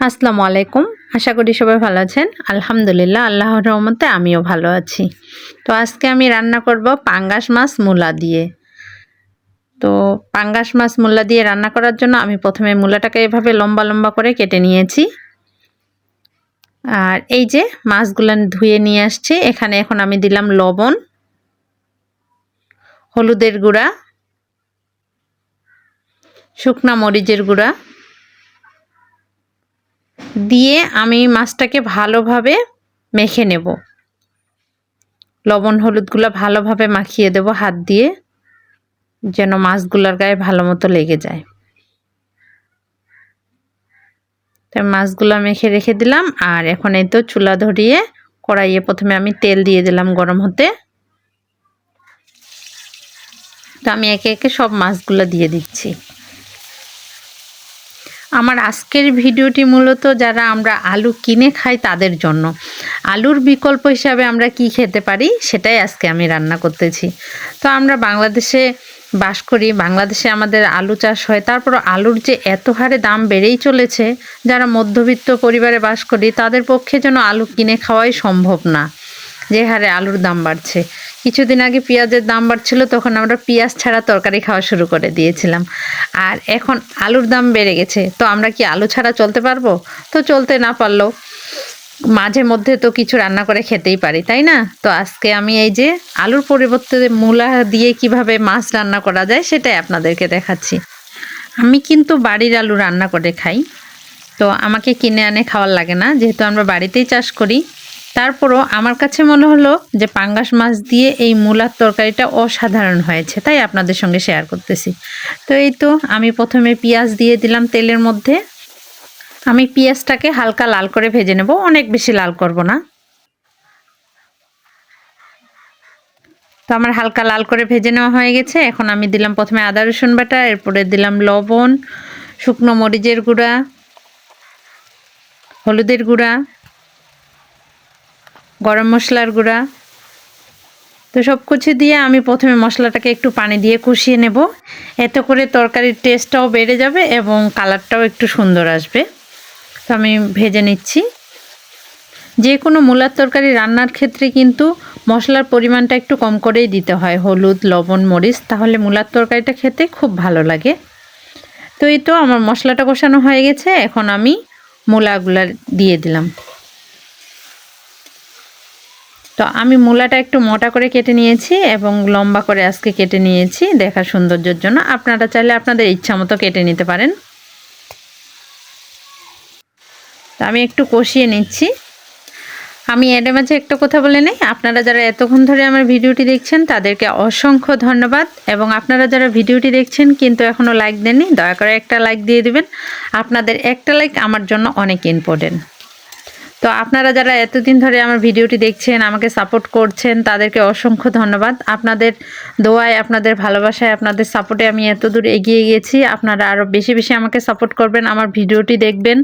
আসসালামু আলাইকুম। আশা করি সবাই ভালো আছেন। আলহামদুলিল্লাহ, আল্লাহর রহমতে আমিও ভালো আছি। তো আজকে আমি রান্না করব পাঙ্গাস মাছ মূলা দিয়ে। তো পাঙ্গাস মাছ মূলা দিয়ে রান্না করার জন্য আমি প্রথমে মূলাটাকে এভাবে লম্বা লম্বা করে কেটে নিয়েছি। আর এই যে মাছগুলো ধুয়ে নিয়ে আসছি, এখানে এখন আমি দিলাম লবণ, হলুদের গুঁড়া, শুকনা মরিচের গুঁড়া দিয়ে আমি মাছটাকে ভালোভাবে মেখে নেব। লবণ, হলুদগুলো ভালোভাবে মাখিয়ে দেব হাত দিয়ে, যেন মাছগুলোর গায়ে ভালো মতো লেগে যায়। তাই মাছগুলো মেখে রেখে দিলাম, আর এখন এই তো চুলা ধরিয়ে কড়াইয়ে প্রথমে আমি তেল দিয়ে দিলাম গরম হতে। তো আমি একে একে সব মাছগুলো দিয়ে দিচ্ছি। আমার আজকের ভিডিওটি মূলত যারা আমরা আলু কিনে খাই তাদের জন্য। আলুর বিকল্প হিসাবে আমরা কি খেতে পারি সেটাই আজকে আমি রান্না করতেছি। তো আমরা বাংলাদেশে বাস করি, বাংলাদেশে আমাদের আলু চাষ হয়, তারপর আলুর যে এত হারে দাম বেড়েই চলেছে, যারা মধ্যবিত্ত পরিবারে বাস করি তাদের পক্ষে যেন আলু কিনে খাওয়াই সম্ভব না। যে হারে আলুর দাম বাড়ছে। কিছুদিন আগে পেঁয়াজের দাম বাড়ছিল, তখন আমরা পেঁয়াজ ছাড়া তরকারি খাওয়া শুরু করে দিয়েছিলাম। আর এখন আলুর দাম বেড়ে গেছে, তো আমরা কি আলু ছাড়া চলতে পারব? তো চলতে না পারলেও মাঝে মধ্যে তো কিছু রান্না করে খেতেই পারি, তাই না? তো আজকে আমি এই যে আলুর পরিবর্তে মূলা দিয়ে কীভাবে মাছ রান্না করা যায় সেটাই আপনাদেরকে দেখাচ্ছি। আমি কিন্তু বাড়ির আলু রান্না করে খাই, তো আমাকে কিনে আনে খাওয়ার লাগে না, যেহেতু আমরা বাড়িতেই চাষ করি। তারপরও আমার কাছে মনে হলো যে পাঙ্গাস মাছ দিয়ে এই মূলার তরকারিটা অসাধারণ হয়েছে, তাই আপনাদের সঙ্গে শেয়ার করতেছি। তো এই তো আমি প্রথমে পেঁয়াজ দিয়ে দিলাম তেলের মধ্যে। আমি পেঁয়াজটাকে হালকা লাল করে ভেজে নেব, অনেক বেশি লাল করব না। তো আমার হালকা লাল করে ভেজে নেওয়া হয়ে গেছে। এখন আমি দিলাম প্রথমে আদা, রসুন বাটা, এরপরে দিলাম লবণ, শুকনো মরিচের গুঁড়া, হলুদের গুঁড়া গরম মশলার গুঁড়া। তো সব কিছু দিয়ে আমি প্রথমে মশলাটাকে একটু পানি দিয়ে কষিয়ে নেব। এতে করে তরকারির টেস্টটাও বেড়ে যাবে এবং কালারটাও একটু সুন্দর আসবে। তো আমি ভেজে নিচ্ছি। যে কোনো মূলার তরকারি রান্নার ক্ষেত্রে কিন্তু মশলার পরিমাণটা একটু কম করেই দিতে হয়, হলুদ, লবণ, মরিচ, তাহলে মূলার তরকারিটা খেতে খুব ভালো লাগে। তো এই তো আমার মশলাটা কষানো হয়ে গেছে, এখন আমি মূলাগুলা দিয়ে দিলাম। তো আমি মূলাটা একটু মোটা করে কেটে নিয়েছি এবং লম্বা করে আজকে কেটে নিয়েছি দেখার সৌন্দর্যের জন্য। আপনারা চাইলে আপনাদের ইচ্ছা মতো কেটে নিতে পারেন। তো আমি একটু কষিয়ে নিচ্ছি। আমি এর মাঝে একটা কথা বলে নেই। আপনারা যারা এতক্ষণ ধরে আমার ভিডিওটি দেখছেন, তাদেরকে অসংখ্য ধন্যবাদ। এবং আপনারা যারা ভিডিওটি দেখছেন, কিন্তু এখনও লাইক দেননি, দয়া করে একটা লাইক দিয়ে দিবেন। আপনাদের একটা লাইক আমার জন্য অনেক ইম্পর্টেন্ট। তো আপনারা যারা এতদিন ধরে আমার ভিডিওটি দেখছেন, আমাকে সাপোর্ট করছেন, তাদেরকে অসংখ্য ধন্যবাদ। আপনাদের দোয়ায়, আপনাদের ভালোবাসায়, আপনাদের সাপোর্টে আমি এত দূর এগিয়ে গিয়েছি। আপনারা আরও বেশি বেশি আমাকে সাপোর্ট করবেন, আমার ভিডিওটি দেখবেন,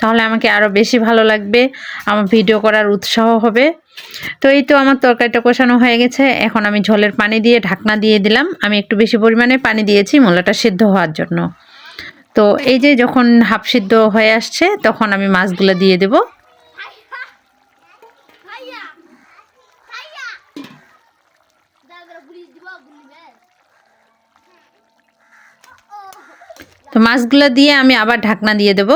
তাহলে আমাকে আরও বেশি ভালো লাগবে, আমার ভিডিও করার উৎসাহ হবে। তো এই তো আমার তরকারিটা কষানো হয়ে গেছে। এখন আমি ঝোলের পানি দিয়ে ঢাকনা দিয়ে দিলাম। আমি একটু বেশি পরিমাণে পানি দিয়েছি মূলাটা সিদ্ধ হওয়ার জন্য। তো এই যে যখন হাফ সিদ্ধ হয়ে আসছে, তখন আমি মাছগুলো দিয়ে দেবো। তো মাছগুলো দিয়ে আমি আবার ঢাকনা দিয়ে দেব।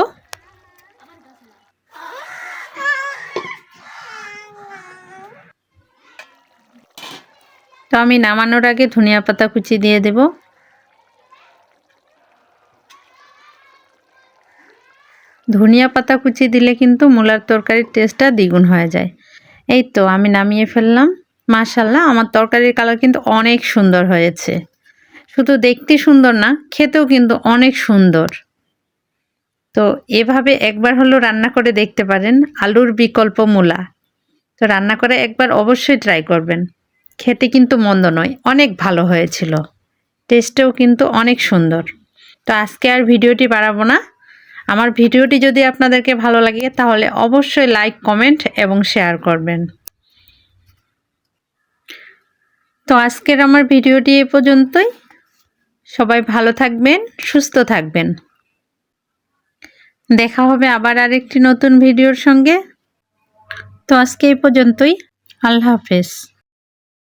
তো আমি নামানোর আগে ধনিয়া পাতা কুচি দিয়ে দেব। ধনিয়া পাতা কুচি দিলে কিন্তু মূলার তরকারির টেস্টটা দ্বিগুণ হয়ে যায়। এই তো আমি নামিয়ে ফেললাম। মাশাল্লাহ আমার তরকারির কালার কিন্তু অনেক সুন্দর হয়েছে। শুধু দেখতে সুন্দর না, খেতেও কিন্তু অনেক সুন্দর। তো এভাবে একবার হলো রান্না করে দেখতে পারেন, আলুর বিকল্প মূলা। তো রান্না করে একবার অবশ্যই ট্রাই করবেন। খেতে কিন্তু মন্দ নয়, অনেক ভালো হয়েছিল। টেস্টেও কিন্তু অনেক সুন্দর। তো আজকে আর ভিডিওটি বাড়াবো না। আমার ভিডিওটি যদি আপনাদেরকে ভালো লাগে, তাহলে অবশ্যই লাইক কমেন্ট এবং শেয়ার করবেন। তো আজকের আমার ভিডিওটি এ পর্যন্তই। সবাই ভালো থাকবেন, সুস্থ থাকবেন। দেখা হবে আবার আরেকটি নতুন ভিডিওর সঙ্গে। তো আজকে এই পর্যন্তই। আল্লাহ হাফেজ।